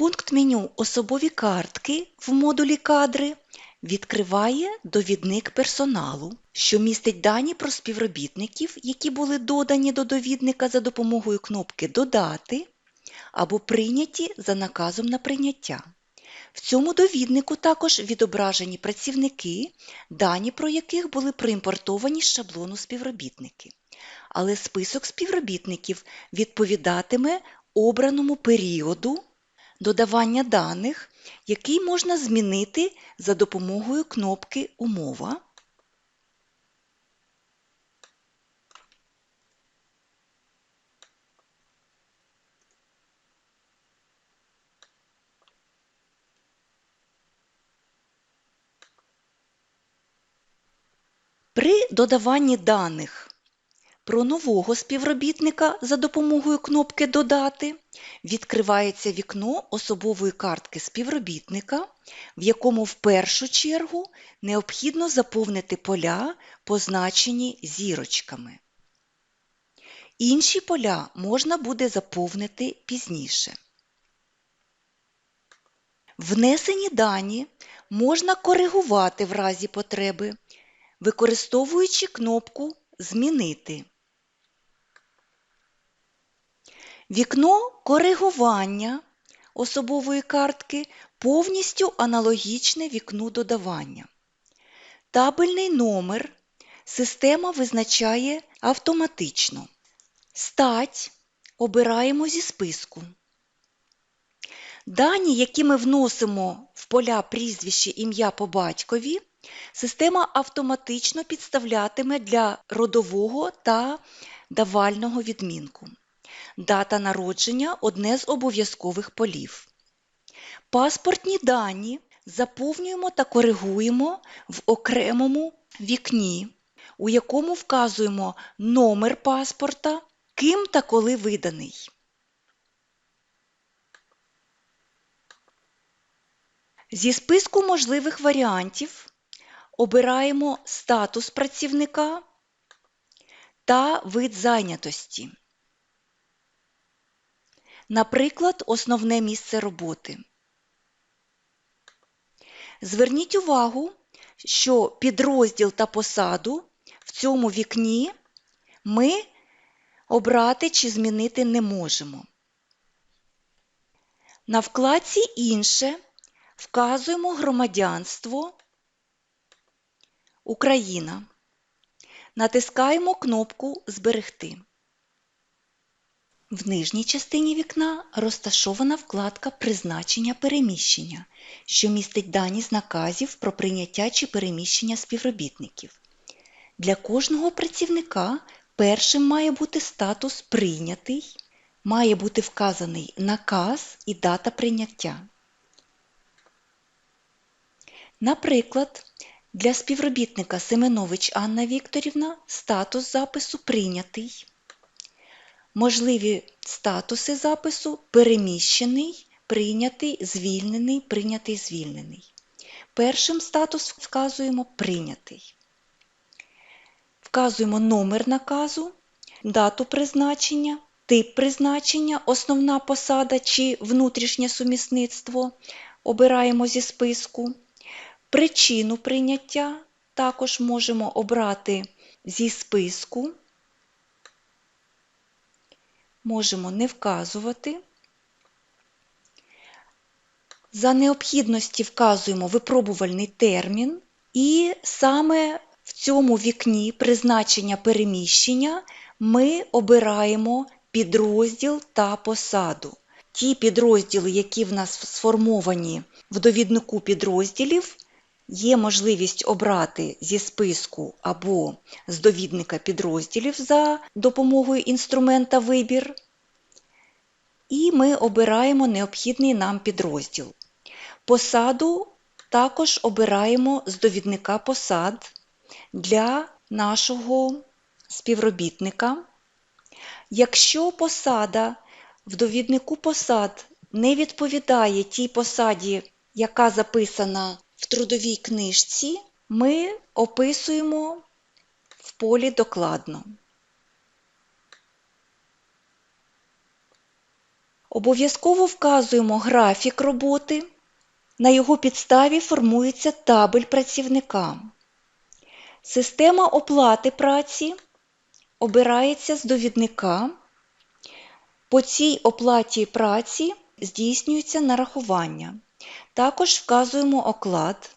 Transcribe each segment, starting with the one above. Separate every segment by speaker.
Speaker 1: Пункт меню Особові картки в модулі Кадри відкриває довідник персоналу, що містить дані про співробітників, які були додані до довідника за допомогою кнопки Додати або прийняті за наказом на прийняття. В цьому довіднику також відображені працівники, дані про яких були проімпортовані з шаблону співробітники. Але список співробітників відповідатиме обраному періоду додавання даних, який можна змінити за допомогою кнопки Умова. При додаванні даних про нового співробітника за допомогою кнопки Додати відкривається вікно особової картки співробітника, в якому в першу чергу необхідно заповнити поля, позначені зірочками. Інші поля можна буде заповнити пізніше. Внесені дані можна коригувати в разі потреби, використовуючи кнопку Змінити. Вікно коригування особової картки повністю аналогічне вікну додавання. Табельний номер система визначає автоматично. Стать обираємо зі списку. Дані, які ми вносимо в поля прізвище ім'я по батькові, система автоматично підставлятиме для родового та давального відмінку. Дата народження одне з обов'язкових полів. Паспортні дані заповнюємо та коригуємо в окремому вікні, у якому вказуємо номер паспорта, ким та коли виданий. Зі списку можливих варіантів обираємо статус працівника та вид зайнятості. Наприклад, основне місце роботи. Зверніть увагу, що підрозділ та посаду в цьому вікні ми обрати чи змінити не можемо. На вкладці Інше вказуємо громадянство Україна. Натискаємо кнопку Зберегти. В нижній частині вікна розташована вкладка Призначення переміщення, що містить дані з наказів про прийняття чи переміщення співробітників. Для кожного працівника першим має бути статус Прийнятий, має бути вказаний наказ і дата прийняття. Наприклад, для співробітника Семенович Анна Вікторівна статус запису Прийнятий. Можливі статуси запису переміщений, прийнятий, звільнений, прийнятий, звільнений. Першим статус вказуємо прийнятий. Вказуємо номер наказу, дату призначення, тип призначення, основна посада чи внутрішнє сумісництво. Обираємо зі списку. Причину прийняття також можемо обрати зі списку можемо не вказувати. За необхідності вказуємо випробувальний термін, і саме в цьому вікні призначення переміщення ми обираємо підрозділ та посаду. Ті підрозділи, які в нас сформовані в довіднику підрозділів, Є можливість обрати зі списку або з довідника підрозділів за допомогою інструмента Вибір. І ми обираємо необхідний нам підрозділ. Посаду також обираємо з довідника посад для нашого співробітника. Якщо посада в довіднику посад не відповідає тій посаді, яка записана трудовій книжці ми описуємо в полі докладно. Обов'язково вказуємо графік роботи. На його підставі формується табель працівника. Система оплати праці обирається з довідника. По цій оплаті праці здійснюється нарахування. Також вказуємо оклад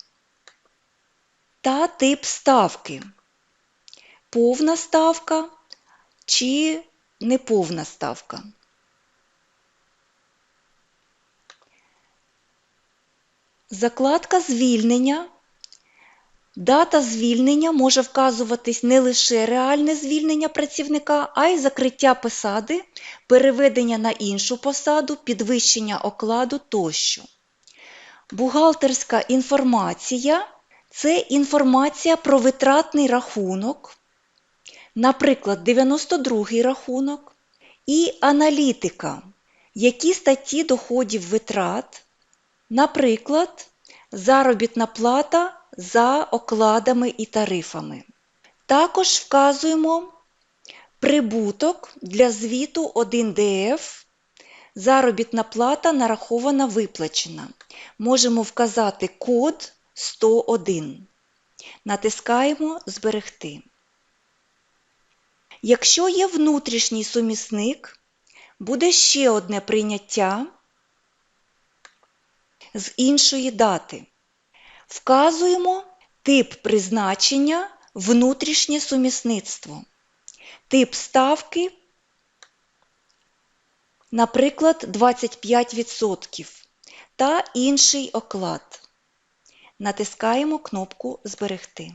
Speaker 1: та тип ставки. Повна ставка чи неповна ставка. Закладка звільнення. Дата звільнення може вказуватись не лише реальне звільнення працівника, а й закриття посади, переведення на іншу посаду, підвищення окладу тощо. Бухгалтерська інформація це інформація про витратний рахунок, наприклад, 92 рахунок, і аналітика, які статті доходів витрат, наприклад, заробітна плата за окладами і тарифами. Також вказуємо прибуток для звіту 1ДФ, заробітна плата нарахована виплачена. Можемо вказати код 101. Натискаємо Зберегти. Якщо є внутрішній сумісник, буде ще одне прийняття з іншої дати. Вказуємо тип призначення внутрішнє сумісництво. Тип ставки, наприклад, 25% та інший оклад. Натискаємо кнопку Зберегти.